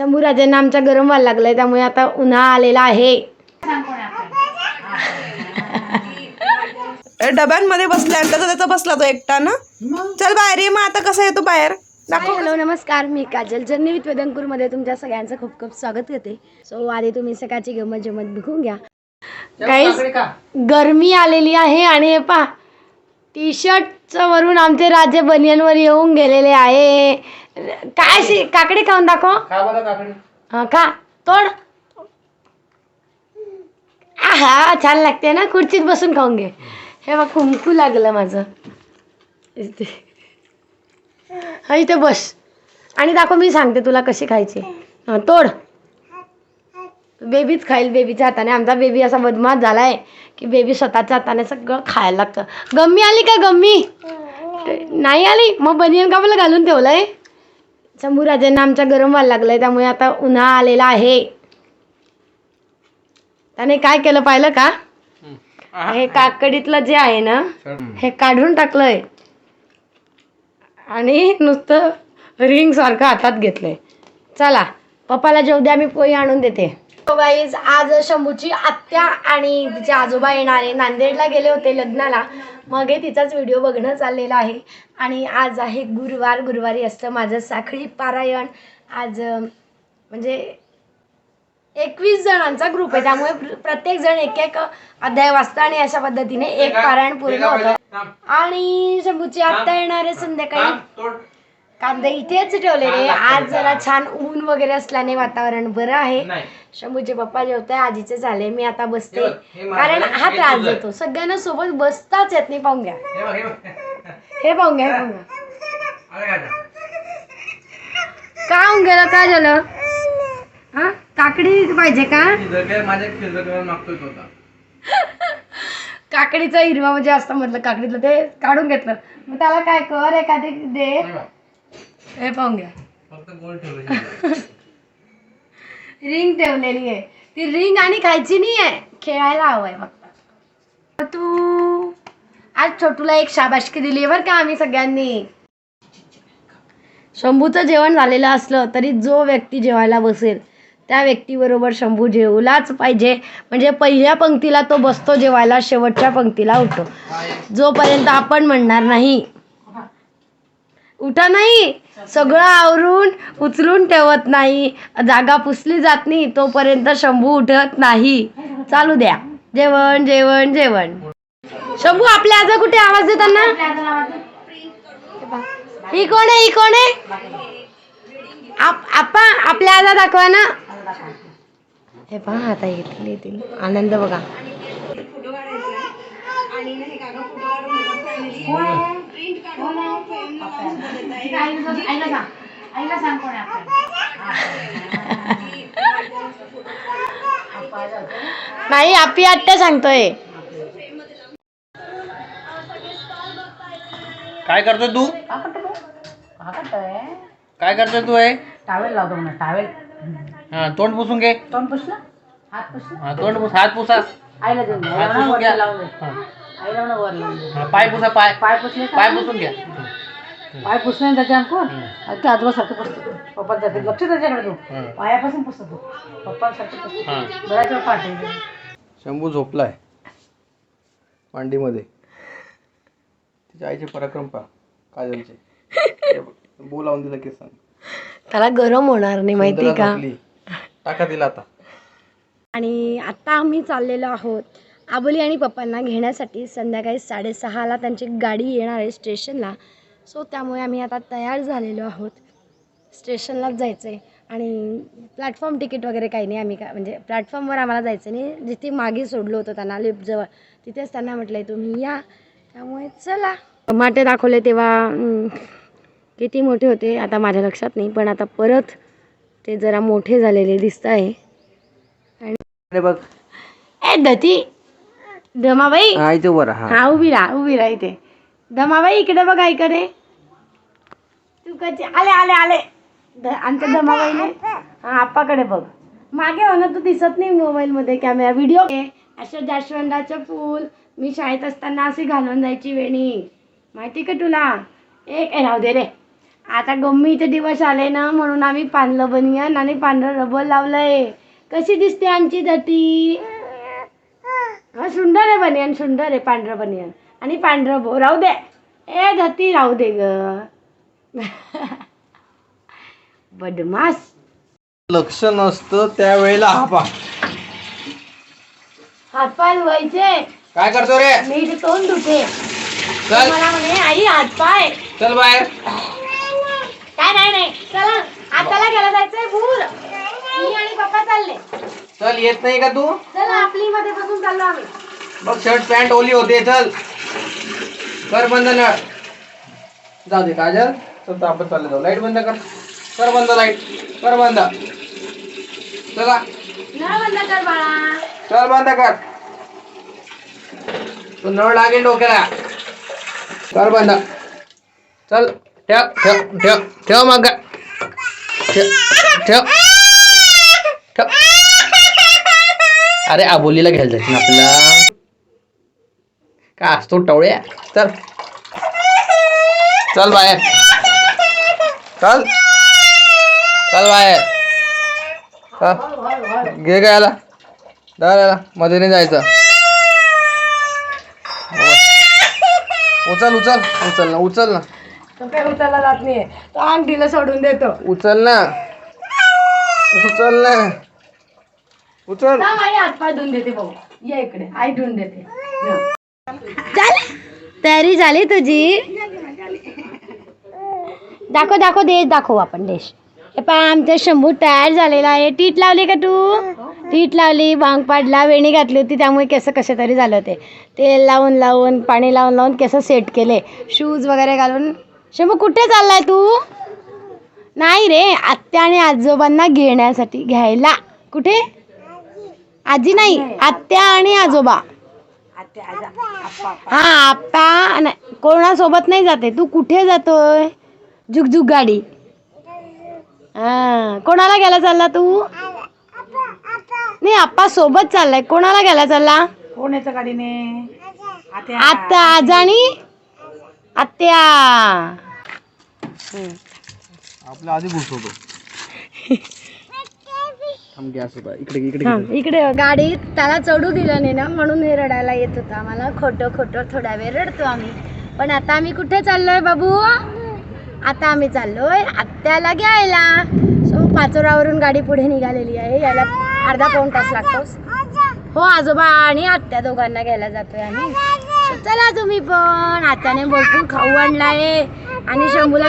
शंभूराजांना आमच्या गरम व्हायला लागलंय त्यामुळे आता उन्हाळा आलेला आहे. ए, डब्यांमध्ये बसल्या त्याचा त्याचा बसला तो एकटा ना? चल बाहेर ये मग आता कसा येतो बाहेर? दाखव हॅलो नमस्कार मी काजल. जर्नी विथ वेदंकूरमध्ये तुमच्या सगळ्यांचं खूप खूप स्वागत करते. सो आधी तुम्ही सकाळची गमत जमत बघून घ्या. काही गरमी आलेली आहे आणि हे पा टी शर्टचं वरून आमचे राजे बनियनवर येऊन गेलेले आहे. काय अशी काकडी खाऊन दाखव. हा का तोड. आहा छान लागते ना. खुर्चीत बसून खाऊन घे. हे बघ कुंकू लागलं माझं. इथे. हा इथे बस. आणि दाखव मी सांगते तुला कशी खायची. हा तोड. बेबीच खाईल बेबीच्या हाताने. आमचा बेबी असा बदमाश झालाय की बेबी स्वतःच्या हाताने सगळं खायला लागतं. गम्मी आली का गम्मी? नाही आली? मग बनियन का मला घालून ठेवलंय? शंभूराजांना आमच्या गरम व्हायला लागलंय त्यामुळे आता उन्हाळा आलेला आहे. त्याने काय केलं पाहिलं का? हे काकडीतलं जे आहे ना हे काढून टाकलंय. आणि नुसतं रिंग सारखं हातात घेतलंय. चला पप्पाला जेव द्या मी पोळी आणून देते. गाईज आज शंभूची आत्या आणि तिचे आजोबा येणार. आहे नांदेडला गेले होते लग्नाला. मग तिचाच व्हिडिओ बघणं चाललेला आहे. आणि आज आहे गुरुवार. गुरुवारी असतं माझं साखळी पारायण. आज म्हणजे एकवीस जणांचा ग्रुप आहे. त्यामुळे प्र- प्रत्येक जण एक एक अध्याय वाचतं आणि अशा पद्धतीने एक पारायण पूर्ण होतं. आणि शंभूची आत्ता येणार आहे संध्याकाळी. कांदे इथेच ठेवलेले. आज जरा छान ऊन वगैरे असल्याने वातावरण बरं आहे. शंभूचे पप्पा जेवताय आजीचे झाले. मी आता बसते. कारण हा त्रास देतो. सगळ्यांना सोबत बसताच येत नाही पाहून घ्या. हे पाहून घ्या हे पाहून घ्या. का होऊन गेलं? काय झालं? हा? काकडी पाहिजे का. काकडीचा हिरवा म्हणजे असतं म्हटलं काकडीतलं ते काढून घेतलं. मग त्याला काय कर एखादी दे. हे पाहून घ्या. फक्त गोल ठेवलं रिंग ठेवलेली आहे. ती रिंग आणि खायची नाही आहे. खेळायला हवंय फक्त तू आज छोटूला एक शाबाशकी दिली बरं का आम्ही सगळ्यांनी. शंभूचं जेवण झालेलं असलं तरी जो व्यक्ती जेवायला बसेल त्या व्यक्तीबरोबर शंभू जेवलाच पाहिजे. म्हणजे पहिल्या पंक्तीला तो बसतो जेवायला शेवटच्या पंक्तीला उठतो. जोपर्यंत आपण म्हणणार नाही. उठा नाही. सगळं आवरून उचलून ठेवत नाही. जागा पुसली जात नाही. तोपर्यंत शंभू उठत नाही. चालू द्या. जेवण जेवण जेवण. शंभू आपल्या आजा कुठे आवाज देताना? ही कोण आहे? ही कोण आहे? आप आपा आपल्या आजा दाखवा ना. हे पहा आता येतील येतील. आनंद बघा. नाही आपी आत्या सांगतोय. काय करतोय तू? काय करतोय तू आहे टावेल लावतो म्हणा टावेल हा तोंड पुसून घे. तोंड पुसलं? हात पुसलं? हा तोंड पुस हात पुसा. आईला देऊन दे. हात पुसून घ्या. लावून दे. हा. आईला म्हणा वर लावून दे. हा, पाय पुसा पाय. पाय पुसले का? पाय पुसून घ्या. पाय पुसले त्याच्या अंकुर ते आजोबा सारखं पुसतो. पप्पा जाते. लक्ष त्याच्याकडे तू. पायापासून पुसतो. तू पप्पा सारखं पुसतो. हा. बऱ्याच वेळ पाठ. शंभू झोपलाय. मांडीमध्ये. तिच्या आईचे पराक्रम पा काजलचे. हे बघ, बो लावून दिला केस त्याला गरम होणार नाही माहिती का? टाका दिला आता. आणि आता आम्ही चाललेलो आहोत आबोली आणि पप्पांना घेण्यासाठी संध्याकाळी साडेसहाला त्यांची गाडी येणार आहे स्टेशनला. सो त्यामुळे आम्ही आता तयार झालेलो आहोत. स्टेशनलाच जायचं आहे आणि प्लॅटफॉर्म तिकीट वगैरे काही नाही. आम्ही काय म्हणजे प्लॅटफॉर्मवर आम्हाला जायचं नाही. जिथे मागे सोडलं होतं त्यांना लिफ्टजवळ तिथेच त्यांना म्हटलं आहे तुम्ही या. त्यामुळे चला. टमाटे दाखवले तेव्हा किती मोठे होते आता माझ्या लक्षात नाही. पण आता परत ते जरा मोठे झालेले दिसत आहे. अरे बघ. ए दती धमाबाई हा इथे वर हा. हा उभी राहा उभी राहा इथे. धमाबाई इकडे बघा इकडे. तू कधी आले आले आले. ध- आमच्या धमाबाईने हा आप्पाकडे बघ. मागे हो ना तू दिसत नाही मोबाईल मध्ये कॅमेरा व्हिडिओ अशा जास्वंदाचं फूल. मी शाळेत असताना अशी घालून जायची वेणी. माहिती का तुला? एक ए राहू दे रे. आता गम्मीचे दिवस आले ना म्हणून आम्ही पांढरं बनियन आणि पांढरं रबर लावलंय. कशी दिसते आमची धती हा सुंदर आहे बनियन सुंदर आहे पांढरं बनियन. आणि पांढरं बो राहू दे. ए धती राहू दे ग. बदमाश. लक्ष नसतं त्यावेळेला आपा हातपाय धुवायचे. काय करतो रे? मीठ तोंड धुते. चल. मला म्हणे आई हातपाय. चल बाहेर. काय नाही नाही. चला. आताला गेला जायचंय भूर. मी आणि पप्पा चालले. चल येत नाही का तू चला आपली मध्ये बसून चाललो आम्ही बघ शर्ट पॅन्ट ओली होते चल। कर बंद नळ जाऊ दे काजल चल तर आपण चालले जाऊ लाईट बंद कर। कर बंद लाईट कर बंद। चला नळ बंद कर बाळा। चल बंद कर। तू नळ लागेल डोक्याला कर बंद। चल ठेव ठेव ठेव ठेव मग। ठेव ठेव ठेव। अरे आबोलीला घ्यायला जायचं आपल्याला. का असतो टवळ्या? चल. चल बाहेर. चल. चल बाहेर. चल. घे काय याला धर याला. मध्ये नाही जायचं. उचल उचल. उचल ना उचल ना. तो उचलला जात नाहीये. तो आंटीला सोडून देतो. उचल ना. उचल ना. उचल. थांब, आई हातपाय धुवून देते भाऊ. ये इकडे आई धुवून देते झाली? तयारी झाली तुझी? दाखव दाखव देश दाखव आपण देश. हे पहा आमचा शंभू तयार झालेला आहे. टीट लावली का तू? टीट लावली भांग पाडला वेणी घातली होती त्यामुळे केस कसे तरी झाले होते. तेल लावून लावून पाणी लावून लावून केस सेट केले. शूज वगैरे घालून. शंभू कुठे चाललाय तू? नाही रे आत्या आणि आजोबांना घेण्यासाठी घ्यायला. कुठे? आजी नाही आत्या आणि आजोबा. हा आप्पा नाही कोणासोबत नाही जाते. तू कुठे जातोय? जुगजुग गाडी. हा कोणाला घ्यायला चालला तू? नाही आप्पा सोबत चाललाय. कोणाला घ्यायला चालला? कोण येतं गाडीने? आत्या. आत्या आज आणि आत्या. आपल्या आधी घुसवतो थांब गॅस होता इकडे इकडे थांब, इकडे गाडी त्याला चढू दिलं नाही ना म्हणून हे रडायला येत होतं आम्हाला. खोटं खोटं थोडा वेळ रडतो आम्ही. पण आता आम्ही कुठे चाललोय बाबू? आता आम्ही चाललोय आत्याला घ्यायला. सो पाचोरावरून गाडी पुढे निघालेली आहे. याला अर्धा पाऊण तास लागतोस हो आजोबा आणि आत्या दोघांना घ्यायला जातोय आम्ही. So, चला तुम्ही पण. आत्याने भरपूर खाऊ आणलाय आणि शंभूला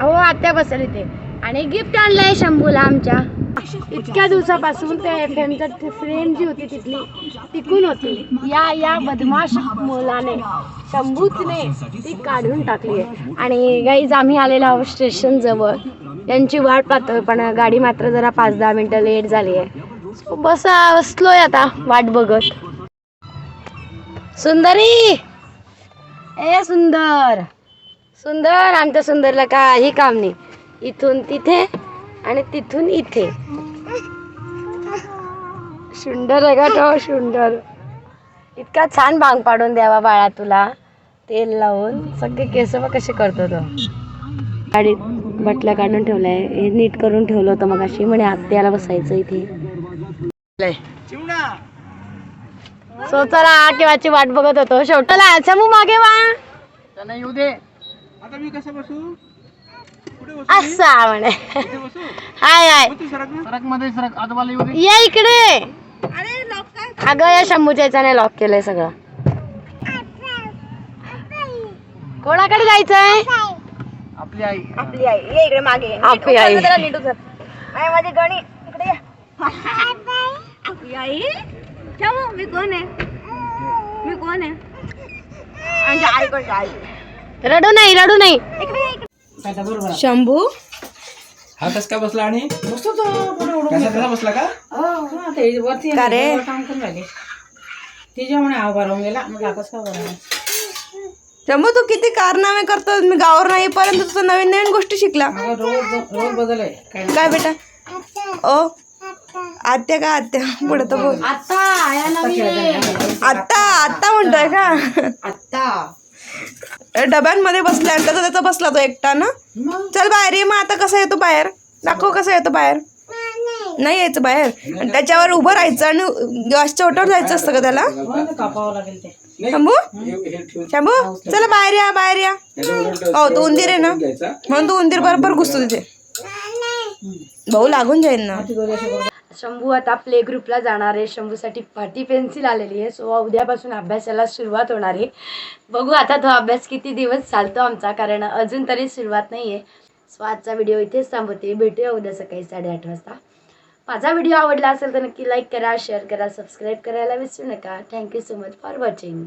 हो आत्या बसेल इथे. आणि गिफ्ट आणलंय शंभूला आमच्या. इतक्या दिवसापासून ते एफ एमचा फ्रेंड जी होती तिथली टिकून होती. या या बदमाश मुलाने शंभूतने ती काढून टाकली आहे. आणि गाईज आम्ही आलेलो आहोत स्टेशन जवळ. यांची वाट पाहतोय पण गाडी मात्र जरा पाच दहा मिनटं लेट झाली आहे. So, बसा बसलोय आता वाट बघत. सुंदरी! ए सुंदर! सुंदर आमच्या सुंदरला काही काम नाही. इथून तिथे आणि तिथून इथे. सुंदर आहे का तो सुंदर. इतका छान भांग पाडून द्यावा बाळा तुला. तेल लावून. सगळे केस बघ कसे करतो तो. गाडीत बटल्या काढून ठेवलाय हे नीट करून ठेवलं होतं मग अशी म्हणे आत्याला बसायचं इथे. सो चला केव्हाची वाट बघत होतो. शेवटाला समू मागे वा. त्यांना येऊ दे. आता मी कसं बसू? असा म्हणे हाय हाय. सरकमध्ये सरक आजोबाला येऊ दे. या इकडे. अगं या शंभूच्या लॉक केलंय सगळं. कोणाकडे जायचंय? आपली आई. आपली आई. ये इकडे मागे. आपली आई. माझी गणी. इकडे ये. आपली आई? ठेव मी कोण आहे? मी कोण आहे? म्हणजे आई कोण आई. रडू नाही रडू नाही. बरोबर शंभू? हा कस काय बसला आणि? बसतो तो पुढे उडून कसा कसा बसला का? हा, ते वरती का रे? वर काम करून राहिले. तिच्या म्हणे आव भरवून गेला. मग बरं शंभू तू किती कारनामे करतो मी गावावर नाही येईपर्यंत तुझं नवीन नवीन गोष्टी शिकला. अगं रोज रोज बदल आहे. काय काय बेटा? ओ आत्या का आत्या? पुढे तर बोल. आता नवीन. आत्ता आत्ता म्हणतोय का? आता डब्यांमध्ये बसल्या आणि त्याचा त्याचा बसला तो एकटा ना? चल बाहेर ये मग आता कसा येतो बाहेर? दाखव कसा येतो बाहेर. नाही यायचं बाहेर. आणि त्याच्यावर उभं राहायचं आणि गॅसच्या ओटावर जायचं असतं का त्याला? कापावं लागेल चल शंभू? शंभू? चला बाहेर या बाहेर या. हो तो उंदीर आहे ना? म्हणून तो उंदीर बरोबर घुसतो तिथे. भाऊ लागून जाईल ना. शंभू आता प्ले ग्रुपला जाणार आहे. शंभूसाठी पाटी पेन्सिल आलेली आहे. सो उद्यापासून अभ्यासाला सुरुवात होणार आहे. बघू आता तो अभ्यास किती दिवस चालतो आमचा कारण अजून तरी सुरुवात नाही आहे सो आजचा व्हिडिओ इथेच थांबवते. भेटूया उद्या सकाळी साडेआठ वाजता. माझा व्हिडिओ आवडला असेल तर नक्की लाईक करा शेअर करा सबस्क्राईब करायला विसरू नका. Thank you so much for watching